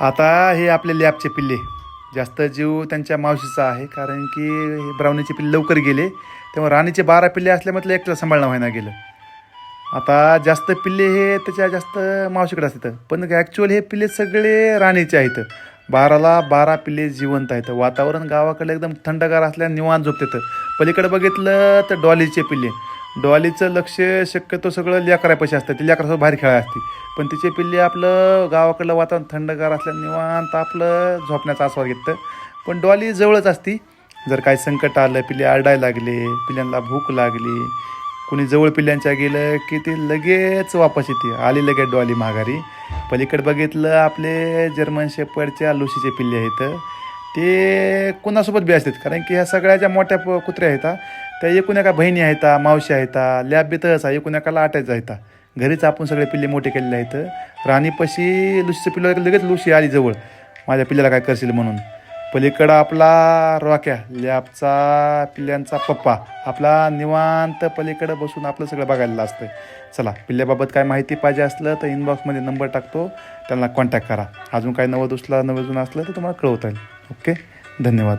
आता हे आपले लॅबचे पिल्ले. जास्त जीव त्यांच्या मावशीचा आहे कारण की हे ब्रावणीचे पिल्ले लवकर गेले. तेव्हा राणीचे बारा पिल्ले असल्यामधलं एकट्याला सांभाळणं व्हायना गेलं. आता जास्त पिल्ले हे त्याच्या जास्त मावशीकडे असतात. पण ॲक्च्युअल हे पिल्ले सगळे राणीचे आहेत. बाराला बारा पिल्ले जिवंत आहेत. वातावरण गावाकडे एकदम थंडगार असल्या निवांत झोपतात. पलीकडे बघितलं तर डॉलीचे पिल्ले. डॉलीचं लक्ष शक्यतो सगळं लेकरापाशी असतं. ती लेकरासोबत बाहेर खेळायला असते. पण तिचे पिल्ले आपलं गावाकडलं वातावरण थंडगार असल्या निवांत आपलं झोपण्याचा आस्वाद घेतं. पण डॉली जवळच असती. जर काही संकट आलं पिल्ले आरडायला लागले पिल्ल्यांना भूक लागली कुणी जवळ पिल्ल्यांच्या गेलं की ते लगेच वापस येते. आली लगेच डॉली माघारी. पलीकडे बघितलं आपले जर्मन शेपडच्या लुशीचे पिल्ले आहेत. ते कुणासोबत बी असतात? कारण की ह्या सगळ्या ज्या मोठ्या कुत्र्या आहेत त्या एकूण एका बहिणी आहेत मावशी आहेत लॅब बी तसं आहे एकूण एकाला आटायचं आहेत. घरीच आपण सगळे पिल्ले मोठे केलेले आहेत. राणीपाशी लुशीचं पिल्लं लगेच लुशी आली जवळ. माझ्या पिल्ल्याला काय करशील म्हणून? पलीकडं आपला रॉक्या लॅबचा पिल्ल्यांचा पप्पा. आपला निवांत पलीकडं बसून आपलं सगळं बघायला असतं चला पिल्ल्याबाबत काय माहिती पाहिजे असलं तर इनबॉक्समध्ये नंबर टाकतो. त्यांना कॉन्टॅक्ट करा. अजून काय नवं दुसला नवं जुनं असलं तर तुम्हाला कळवता येईल. ओके? धन्यवाद.